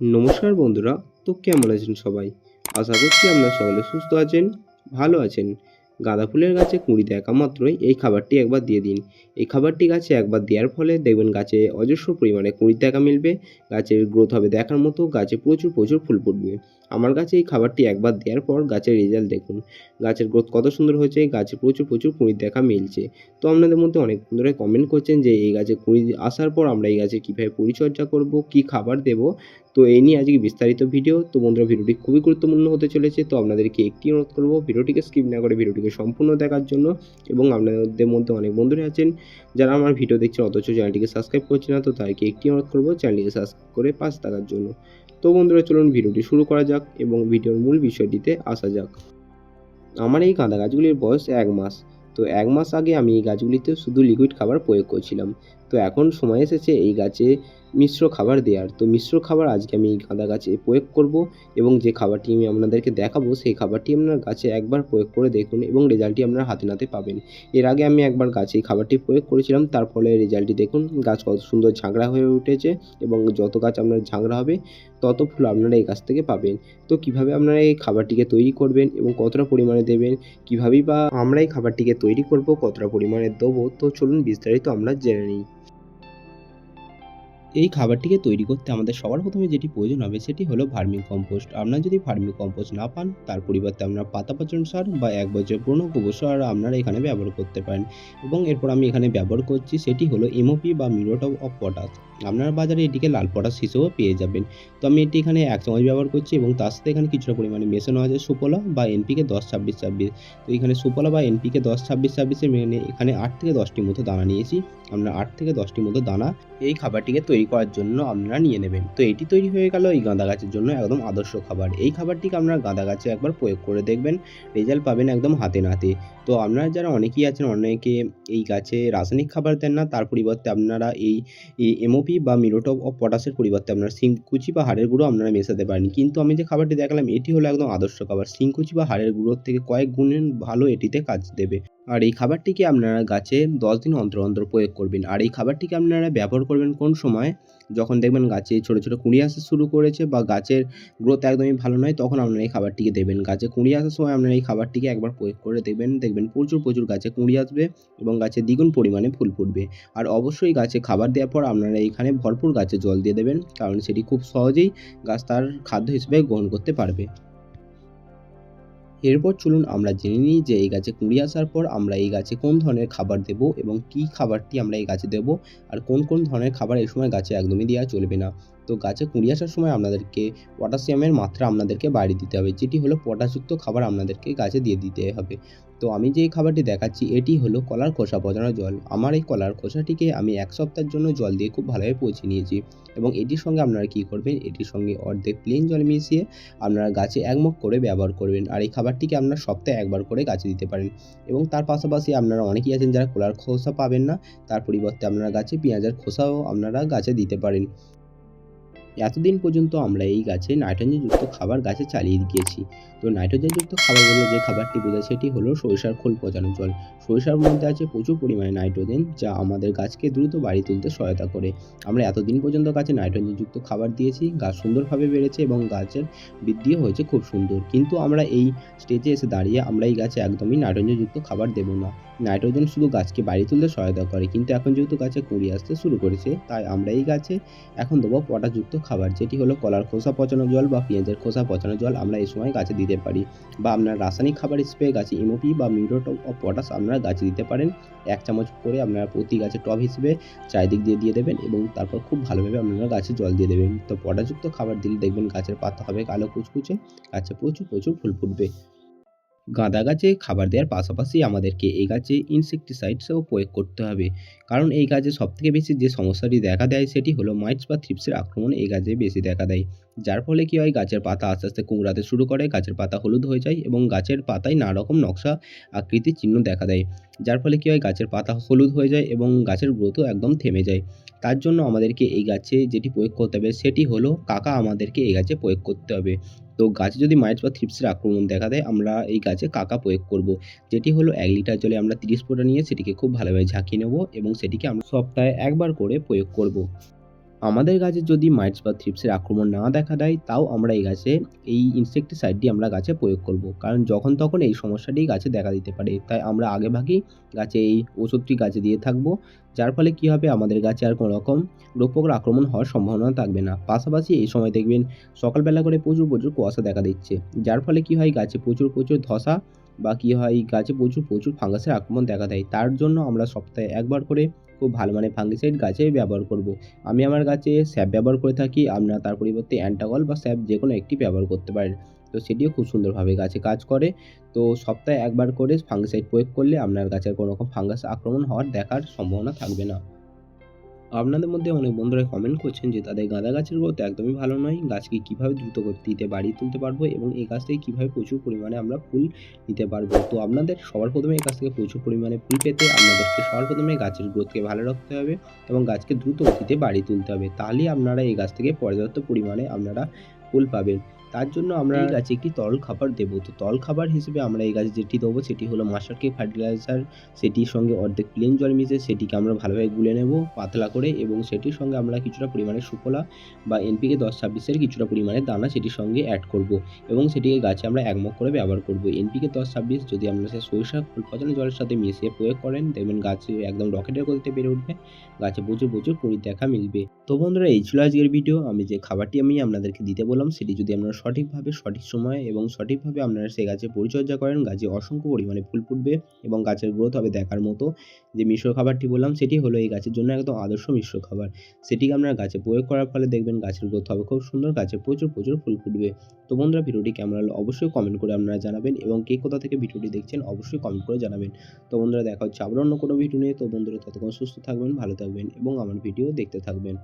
নমস্কার বন্ধুরা, তো কেমন আছেন সবাই? আশা করছি আপনারা সকলে সুস্থ আছেন, ভালো আছেন। গাঁদা ফুলের গাছে কুঁড়ি দেখা মাত্রই এই খাবারটি একবার দিয়ে দিন। এই খাবারটি গাছে একবার দেওয়ার ফলে দেখবেন গাছে অজস্র পরিমাণে কুঁড়ি দেখা মিলবে, গাছের গ্রোথ হবে দেখার মতো, গাছে প্রচুর প্রচুর ফুল ফুটবে। আমার কাছে এই খাবারটি একবার দেওয়ার পর গাছের রেজাল্ট দেখুন। গাছের গ্রোথ কত সুন্দর হয়েছে, গাছে প্রচুর প্রচুর কুঁড়ি দেখা মিলছে। তো আপনাদের মধ্যে অনেক বন্ধুরাই কমেন্ট করছেন যে এই গাছে কুঁড়ি আসার পর আমরা এই গাছে কীভাবে পরিচর্যা করব, কী খাবার দেব তো এই নিয়ে আজকে বিস্তারিত ভিডিও তো বন্ধুরা, ভিডিওটি খুবই গুরুত্বপূর্ণ হতে চলেছে। তো আপনাদেরকে একটি অনুরোধ করব, ভিডিওটিকে স্কিপ না করে ভিডিওটিকে সম্পূর্ণ দেখার জন্য এবং আপনাদের মধ্যে অনেক বন্ধুরা আছেন যারা আমার ভিডিও দেখছেন, অথচ চ্যানেলটিকে সাবস্ক্রাইব করছে না, তো তাদেরকে একটি অনুরোধ করব চ্যানেলটিকে সাবস্ক্রাইব করে পাশ থাকার জন্য। তো বন্ধুরা, চলুন ভিডিওটি শুরু করা যাক এবং ভিডিওর মূল বিষয়টিতে আসা যাক। আমার এই গাঁদা গাছগুলির বয়স এক মাস। তো এক মাস আগে আমি এই গাছগুলিতে শুধু লিকুইড খাবার প্রয়োগ করছিলাম। তো এখন সময় এসেছে এই গাছে মিশ্র খাবার দেওয়ার তো মিশ্র খাবার আজকে আমি এই গাঁদা গাছে প্রয়োগ করব এবং যে খাবারটি আমি আপনাদেরকে দেখাবো সেই খাবারটি আপনার গাছে একবার প্রয়োগ করে দেখুন এবং রেজাল্টটি আপনার হাতে নাতে পাবেন। এর আগে আমি একবার গাছে এই খাবারটি প্রয়োগ করেছিলাম, তার ফলে রেজাল্টটি দেখুন গাছ কত সুন্দর ঝাঁকড়া হয়ে উঠেছে এবং যত গাছ আপনার ঝাঁকড়া হবে, তত ফুল আপনারা এই গাছ থেকে পাবেন। তো কীভাবে আপনারা এই খাবারটিকে তৈরি করবেন এবং কতটা পরিমাণে দেবেন, কীভাবেই বা আমরা এই খাবারটিকে তৈরি করব, কতটা পরিমাণে দেবো, তো চলুন বিস্তারিত আমরা জেনে নিই। এই খাবারটিকে তৈরি করতে আমাদের সবার প্রথমে যেটি প্রয়োজন হবে সেটি হলো ভার্মি কম্পোস্ট। আপনার যদি ভার্মি কম্পোস্ট না পান, তার পরিবর্তে আপনার পাতা পচন সার বা এক বছর পুরনো গোবর সার আপনারা এখানে ব্যবহার করতে পারেন। এবং এরপর আমি এখানে ব্যবহার করছি সেটি হলো এমওপি বা মিরোট অফ পটাশ আপনার বাজারে এটিকে লাল পটাশ হিসেবেও পেয়ে যাবেন। তো আমি এটি এখানে এক চামচ ব্যবহার করছি এবং তার সাথে এখানে কিছুটা পরিমাণে মেশানো আছে সুপলা বা এনপিকে দশ ছাব্বিশ ছাব্বিশ। তো এখানে সুপলা বা এনপিকে দশ ছাব্বিশ ছাব্বিশে মেনে এখানে আট থেকে দশটি মতো দানা নিয়েছি। আমরা আট থেকে দশটি মতো দানা এই খাবারটিকে তৈরি করার জন্য আপনারা নিয়ে নেবেন। তো এটি তৈরি হয়ে গেল এই গাঁদা গাছের জন্য একদম আদর্শ খাবার। এই খাবারটিকে আপনারা গাঁদা গাছে একবার প্রয়োগ করে দেখবেন, রেজাল্ট পাবেন একদম হাতে নাতে। তো আপনারা যারা অনেকেই আছেন, অনেকে এই গাছে রাসায়নিক খাবার দেন না, তার পরিবর্তে আপনারা এই এমওপি বা মিরোটপ অফ পটাশের পরিবর্তে আপনারা সিংকুচি বা হাড়ের গুঁড়ো আপনারা মেশাতে পারেন। কিন্তু আমি যে খাবারটি দেখালাম, এটি হলো একদম আদর্শ খাবার। সিংকুচি বা হাড়ের গুঁড়োর থেকে কয়েক গুণের ভালো এটিতে কাজ দেবে। আর এই খাবারটিকে আপনারা গাছে দশ দিন অন্তর অন্তর প্রয়োগ করবেন। আর এই খাবারটিকে আপনারা ব্যবহার করবেন কোন সময়? যখন দেখবেন গাছে ছোটো ছোটো কুঁড়ি আসা শুরু করেছে বা গাছের গ্রোথ একদমই ভালো নয়, তখন আপনারা এই খাবারটিকে দেবেন। গাছে কুঁড়ি আসার সময় আপনারা এই খাবারটিকে একবার প্রয়োগ করে দেবেন দেখবেন প্রচুর প্রচুর গাছে কুঁড়ি আসবে এবং গাছে দ্বিগুণ পরিমাণে ফুল ফুটবে। আর অবশ্যই গাছে খাবার দেওয়ার পর আপনারা এখানে ভরপুর গাছে জল দিয়ে দেবেন, কারণ সেটি খুব সহজেই গাছ তার খাদ্য হিসেবে গ্রহণ করতে পারবে। এরপর চলুন আমরা জেনে নিই যে এই গাছে কুঁড়ি আসার পর আমরা এই গাছে কোন ধরনের খাবার দেব এবং কি খাবারটি আমরা এই গাছে দেব, আর কোন কোন ধরনের খাবার এই সময় গাছে একদমই দেওয়া চলবে না। তো গাছে কুঁড়ি আসার সময় আপনাদেরকে পটাশিয়ামের মাত্রা আপনাদেরকে বাড়িয়ে দিতে হবে। যেটি হলো পটাশযুক্ত খাবার আপনাদেরকে গাছে দিয়ে দিতে হবে। তো আমি যে খাবারটি দেখাচ্ছি, এটি হলো কলার খোসা, পচানো জল। আমার এই কলার খোসাটিকে আমি এক সপ্তাহের জন্য জল দিয়ে খুব ভালোভাবে পচিয়ে নিয়েছি এবং এটির সঙ্গে আপনারা কী করবেন, এটির সঙ্গে অর্ধেক প্লেন জল মিশিয়ে আপনারা গাছে একমুখ করে ব্যবহার করবেন আর এই খাবারটিকে আপনারা সপ্তাহে একবার করে গাছে দিতে পারেন এবং তার পাশাপাশি আপনারা অনেকেই আছেন যারা কলার খোসা পাবেন না, তার পরিবর্তে আপনারা গাছে পেঁয়াজের খোসাও আপনারা গাছে দিতে পারেন। এতদিন পর্যন্ত আমরা এই গাছে নাইট্রোজেনযুক্ত খাবার গাছে চালিয়ে গিয়েছি। তো নাইট্রোজেনযুক্ত খাবার বলে যে খাবারটি বোঝায় সেটি হলো সরিষার খোল পচানো জল। সরিষার মধ্যে আছে প্রচুর পরিমাণে নাইট্রোজেন যা আমাদের গাছকে দ্রুত বাড়ি তুলতে সহায়তা করে। আমরা এতদিন পর্যন্ত গাছে নাইট্রোজেনযুক্ত খাবার দিয়েছি, গাছ সুন্দরভাবে বেড়েছে এবং গাছের বৃদ্ধিও হয়েছে খুব সুন্দর। কিন্তু আমরা এই স্টেজে এসে দাঁড়িয়ে আমরা এই গাছে একদমই নাইট্রোজেনযুক্ত খাবার দেবো না। নাইট্রোজেন শুধু গাছকে বাড়ি তুলতে সহায়তা করে, কিন্তু এখন যেহেতু গাছে কুঁড়ি আসতে শুরু করেছে, তাই আমরা এই গাছে এখন দেবো পটাযুক্ত খাবার, যেটি হলো কলার খোসা পচানো জল বা পেঁয়াজের খোসা পচানো জল আমরা এই সময় গাছে দিতে পারি। বা আপনার রাসায়নিক খাবার স্প্রে, গাছে ইমোপি বা মিউরোট অফ পটাশ আপনারা গাছে দিতে পারেন। এক চামচ করে আপনারা প্রতি গাছে টব হিসেবে চারিদিক দিয়ে দিয়ে দেবেন এবং তারপর খুব ভালোভাবে আপনারা গাছে জল দিয়ে দেবেন। তো পটাযুক্ত খাবার দিলে দেখবেন গাছের পাতা হবে কালো কুচকুচে, গাছে প্রচুর প্রচুর ফুল ফুটবে। গাঁদা গাছে খাবার দেওয়ার পাশাপাশি আমাদেরকে এই গাছে ইনসেকটিসাইডসও প্রয়োগ করতে হবে। কারণ এই গাছে সবথেকে বেশি যে সমস্যাটি দেখা দেয় সেটি হলো মাইটস বা থ্রিপসের আক্রমণ এই গাছে বেশি দেখা দেয়। যার ফলে কী হয়, গাছের পাতা আস্তে আস্তে কুঁকড়াতে শুরু করে, গাছের পাতা হলুদ হয়ে যায় এবং গাছের পাতায় নানা রকম নকশা আকৃতির চিহ্ন দেখা দেয়। যার ফলে কী হয়, গাছের পাতা হলুদ হয়ে যায় এবং গাছের গ্রোথও একদম থেমে যায়। তার জন্য আমাদেরকে এই গাছে যেটি প্রয়োগ করতে হবে, সেটি হলো কাকা আমাদেরকে এই গাছে প্রয়োগ করতে হবে। তো গাছে যদি মাইটস বা থ্রিপসের আক্রমণ দেখা দেয়, আমরা এই গাছে কাকা প্রয়োগ করব। যেটি হলো এক লিটার জলে আমরা তিরিশ ফোঁটা নিয়ে সেটিকে খুব ভালোভাবে ঝাঁকিয়ে নেব এবং সেটিকে আমরা সপ্তাহে একবার করে প্রয়োগ করব। আমাদের গাছে যদি মাইটস বা থ্রিপসের আক্রমণ না দেখা দেয়, তাও আমরা এই গাছে, এই ইনসেক্টিসাইডটি আমরা গাছে প্রয়োগ করব। কারণ যখন তখন এই সমস্যাটি গাছে দেখা দিতে পারে। তাই আমরা আগেভাগেই গাছে এই ওষুধটি গাছে দিয়ে থাকব। যার ফলে কী হবে? আমাদের গাছে আর কোনো রকম রোগ পোকার আক্রমণ হওয়ার সম্ভাবনা থাকবে না। পাশাপাশি এই সময় দেখবেন সকালবেলা করে প্রচুর প্রচুর কুয়াশা দেখা দিচ্ছে। যার ফলে কী হয়? গাছে প্রচুর প্রচুর ধসা বা কী হয়, এই গাছে প্রচুর প্রচুর ফাঙ্গাসের আক্রমণ দেখা দেয়। তার জন্য আমরা সপ্তাহে একবার করে খুব ভালো মানে ফাঙ্গিসাইড গাছে ব্যবহার করব। আমি আমার গাছে স্যাপ ব্যবহার করে থাকি, আপনারা তার পরিবর্তে অ্যান্টাগল বা স্যাপ যে কোনো একটি ব্যবহার করতে পারেন। তো সেটিও খুব সুন্দরভাবে গাছে কাজ করে। তো সপ্তাহে একবার করে ফাঙ্গিসাইড প্রয়োগ করলে আপনার গাছের কোনো রকম ফাঙ্গাস আক্রমণ হওয়ার দেখার সম্ভাবনা থাকবে না। আপনাদের মধ্যে অনেক বন্ধুরা কমেন্ট করছেন যে তাদের গাঁদা গাছের গ্রোথ একদমই ভালো নয়। গাছকে কীভাবে দ্রুত গতিতে বাড়িয়ে তুলতে পারব এবং এই গাছ থেকে কীভাবে প্রচুর পরিমাণে আমরা ফুল নিতে পারব? তো আপনাদের সবার প্রথমে এই গাছ থেকে প্রচুর পরিমাণে ফুল পেতে আপনাদেরকে সবার প্রথমে গাছের গ্রোথকে ভালো রাখতে হবে এবং গাছকে দ্রুত গতিতে বাড়িয়ে তুলতে হবে। তাহলেই আপনারা এই গাছ থেকে পর্যাপ্ত পরিমাণে আপনারা ফুল পাবেন। তার জন্য আমরা এই গাছে একটি তরল খাবার দেবো। তো তরল খাবার হিসেবে আমরা এই গাছে যেটি দেবো সেটি হলো মাস্টারকে ফার্টিলাইজার। সেটির সঙ্গে অর্ধেক প্লেন জল মিশে সেটিকে আমরা ভালোভাবে গুলে নেব পাতলা করে এবং সেটির সঙ্গে আমরা কিছুটা পরিমাণে সুফলা বা এনপিকে দশ ছাব্বিশের কিছুটা পরিমাণে দানা সেটির সঙ্গে অ্যাড করব এবং সেটিকে গাছে আমরা একমক করে ব্যবহার করব। এনপিকে দশ ছাব্বিশ যদি আমরা সে সরিষা ফুল পচানো জলের সাথে মিশিয়ে প্রয়োগ করেন দেখবেন গাছে একদম রকেটের গতিতে বেড়ে উঠবে গাছে প্রচুর প্রচুর কুড়ি দেখা মিলবে। তো বন্ধুরা এই ছিল আজকের ভিডিও আমি যে খাবারটি আমি আপনাদেরকে দিতে বললাম সেটি যদি আপনারা সঠিকভাবে, সঠিক সময়ে এবং সঠিকভাবে আপনারা সেই গাছে পরিচর্যা করেন। গাছে অসংখ্য পরিমাণে ফুল ফুটবে এবং গাছের গ্রোথ হবে দেখার মতো। যে মিশ্র খাবারটি বললাম, সেটি হলো এই গাছের জন্য একদম আদর্শ মিশ্র খাবার। সেটিকে আপনারা গাছে প্রয়োগ করার ফলে দেখবেন গাছের গ্রোথ হবে খুব সুন্দর, গাছে প্রচুর প্রচুর ফুল ফুটবে। তো বন্ধুরা, ভিডিওটি কেমন হলো অবশ্যই কমেন্ট করে আপনারা জানাবেন এবং কে কোথা থেকে ভিডিওটি দেখছেন অবশ্যই কমেন্ট করে জানাবেন। তো বন্ধুরা, দেখা হচ্ছে আবার অন্য কোনো ভিডিও নিয়ে। তো বন্ধুরা, ততক্ষণ সুস্থ থাকবেন, ভালো থাকবেন এবং আমার ভিডিও দেখতে থাকবেন।